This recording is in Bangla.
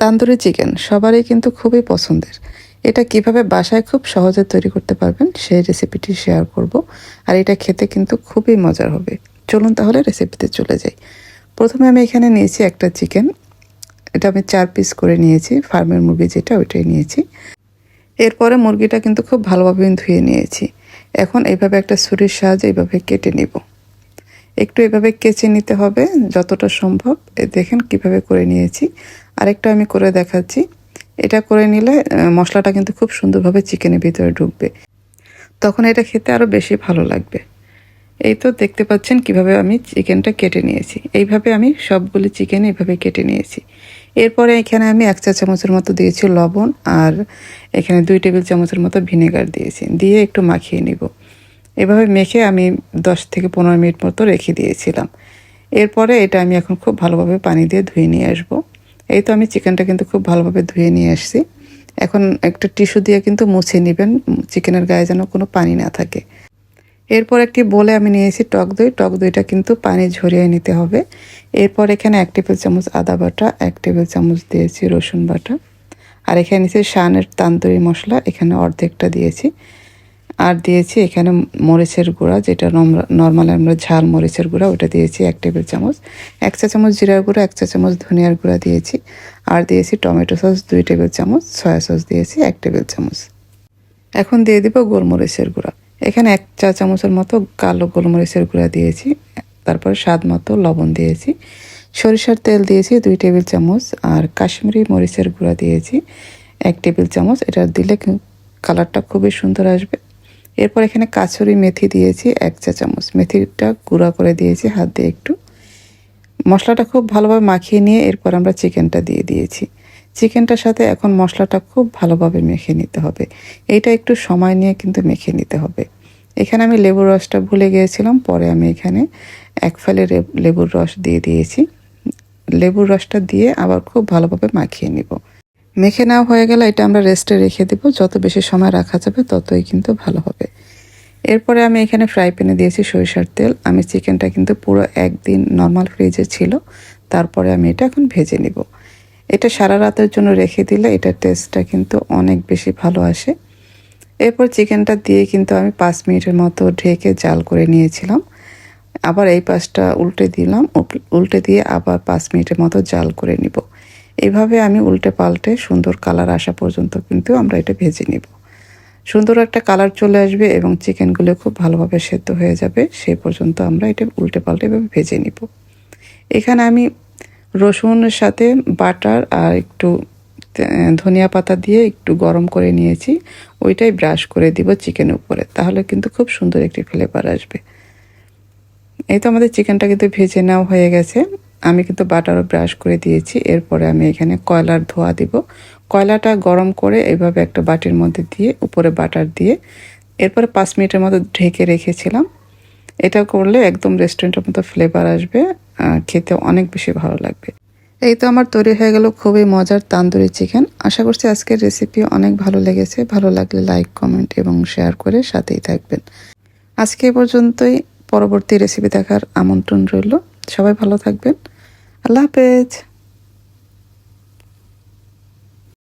তান্দুরি চিকেন সবারই কিন্তু খুবই পছন্দের। এটা কীভাবে বাসায় খুব সহজে তৈরি করতে পারবেন সেই রেসিপিটি শেয়ার করব। আর এটা খেতে কিন্তু খুবই মজার হবে। চলুন তাহলে রেসিপিতে চলে যাই। প্রথমে আমি এখানে নিয়েছি একটা চিকেন। এটা আমি চার পিস করে নিয়েছি। ফার্মের মুরগি যেটা, ওইটাই নিয়েছি। এরপরে মুরগিটা কিন্তু খুব ভালোভাবে ধুয়ে নিয়েছি। এখন এইভাবে একটা ছুরির সাহায্যে এইভাবে কেটে নিব। একটু এভাবে কেচে নিতে হবে যতটা সম্ভব। দেখেন কীভাবে করে নিয়েছি। আরেকটা আমি করে দেখাচ্ছি। এটা করে নিলে মশলাটা কিন্তু খুব সুন্দরভাবে চিকেনের ভিতরে ঢুকবে। তখন এটা খেতে আরও বেশি ভালো লাগবে। এই তো দেখতে পাচ্ছেন কীভাবে আমি চিকেনটা কেটে নিয়েছি। এইভাবে আমি সবগুলি চিকেন এইভাবে কেটে নিয়েছি। এরপরে এখানে আমি এক চা চামচের মতো দিয়েছি লবণ আর এখানে দুই টেবিল চামচের মতো ভিনেগার দিয়েছি। দিয়ে একটু মাখিয়ে নিব। এভাবে মেখে আমি দশ থেকে পনেরো মিনিট মতো রেখে দিয়েছিলাম। এরপরে এটা আমি এখন খুব ভালোভাবে পানি দিয়ে ধুয়ে নিয়ে আসব। এই তো আমি চিকেনটা কিন্তু খুব ভালোভাবে ধুয়ে নিয়ে আসছি। এখন একটা টিস্যু দিয়ে কিন্তু মুছে নেবেন, চিকেনের গায়ে যেন কোনো পানি না থাকে। এরপর একটি বলে আমি নিয়েছি টক দই। টক দইটা কিন্তু পানি ঝরিয়ে নিতে হবে। এরপর এখানে এক টেবিল চামচ আদা বাটা, এক টেবিল চামচ দিয়েছি রসুন বাটা। আর এখানে নিয়েছি শানের তান্দুরি মশলা, এখানে অর্ধেকটা দিয়েছি। আর দিয়েছি এখানে মরিচের গুঁড়া, যেটা নর্মাল আমরা ঝাল মরিচের গুঁড়া, ওটা দিয়েছি এক টেবিল চামচ। এক চা চামচ জিরার গুঁড়া, এক চা চামচ ধনিয়ার গুঁড়া দিয়েছি। আর দিয়েছি টমেটো সস দুই টেবিল চামচ সয়া সস দিয়েছি এক টেবিল চামচ। এখন দিয়ে দিব গোলমরিচের গুঁড়া। এখানে এক চা চামচের মতো কালো গোলমরিচের গুঁড়া দিয়েছি। তারপর স্বাদ মতো লবণ দিয়েছি। সরিষার তেল দিয়েছি দুই টেবিল চামচ, আর কাশ্মীরি মরিচের গুঁড়া দিয়েছি এক টেবিল চামচ। এটা দিলে কালারটা খুবই সুন্দর আসবে। এরপর এখানে কাছুরি মেথি দিয়েছি এক চা চামচ। মেথিটা গুঁড়া করে দিয়েছি, হাত দিয়ে একটু। মশলাটা খুব ভালোভাবে মাখিয়ে নিয়ে এরপর আমরা চিকেনটা দিয়ে দিয়েছি। চিকেনটার সাথে এখন মশলাটা খুব ভালোভাবে মেখে নিতে হবে। এইটা একটু সময় নিয়ে কিন্তু মেখে নিতে হবে। এখানে আমি লেবুর রসটা ভুলে গিয়েছিলাম, পরে আমি এখানে এক ফালে লেবুর রস দিয়ে দিয়েছি। লেবুর রসটা দিয়ে আবার খুব ভালোভাবে মাখিয়ে নিব। মেখে নেওয়া হয়ে গেলে এটা আমরা রেস্টে রেখে দেব। যত বেশি সময় রাখা যাবে ততই কিন্তু ভালো হবে। এরপরে আমি এখানে ফ্রাই প্যানে দিয়েছি সরিষার তেল। আমি চিকেনটা কিন্তু পুরো একদিন নর্মাল ফ্রিজে ছিল। তারপরে আমি এটা এখন ভেজে নিব। এটা সারা রাতের জন্য রেখে দিলে এটার টেস্টটা কিন্তু অনেক বেশি ভালো আসে। এরপর চিকেনটা দিয়ে কিন্তু আমি পাঁচ মিনিটের মতো ঢেকে জাল করে নিয়েছিলাম। আবার এই পাশটা উল্টে দিলাম। উল্টে দিয়ে আবার পাঁচ মিনিটের মতো জাল করে নিব। এইভাবে আমি উল্টে পাল্টে সুন্দর কালার আসা পর্যন্ত কিন্তু আমরা এটা ভেজে নিব। সুন্দর একটা কালার চলে আসবে এবং চিকেনগুলো খুব ভালোভাবে সেদ্ধ হয়ে যাবে সেই পর্যন্ত আমরা এটা উল্টে পাল্টে এভাবে ভেজে নিব। এখানে আমি রসুনের সাথে বাটার আর একটু ধনিয়া পাতা দিয়ে একটু গরম করে নিয়েছি, ওইটাই ব্রাশ করে দিব চিকেনের উপরে, তাহলে কিন্তু খুব সুন্দর একটি ফ্লেভার আসবে। এই তো আমাদের চিকেনটা কিন্তু ভেজে নেওয়া হয়ে গেছে। আমি কিন্তু বাটারও ব্রাশ করে দিয়েছি। এরপরে আমি এখানে কয়লার ধোয়া দিব। কয়লাটা গরম করে এইভাবে একটা বাটির মধ্যে দিয়ে, উপরে বাটার দিয়ে এরপরে পাঁচ মিনিটের মতো ঢেকে রেখেছিলাম। এটা করলে একদম রেস্টুরেন্টের মতো ফ্লেভার আসবে খেতে অনেক বেশি ভালো লাগবে। এই তো আমার তৈরি হয়ে গেল খুবই মজার তান্দুরি চিকেন। আশা করছি আজকের রেসিপি অনেক ভালো লেগেছে। ভালো লাগলে লাইক কমেন্ট এবং শেয়ার করে সাথেই থাকবেন। আজকে পর্যন্তই। পরবর্তী রেসিপি দেখার আমন্ত্রণ রইল। সবাই ভালো থাকবেন। আল্লাহ হাফেজ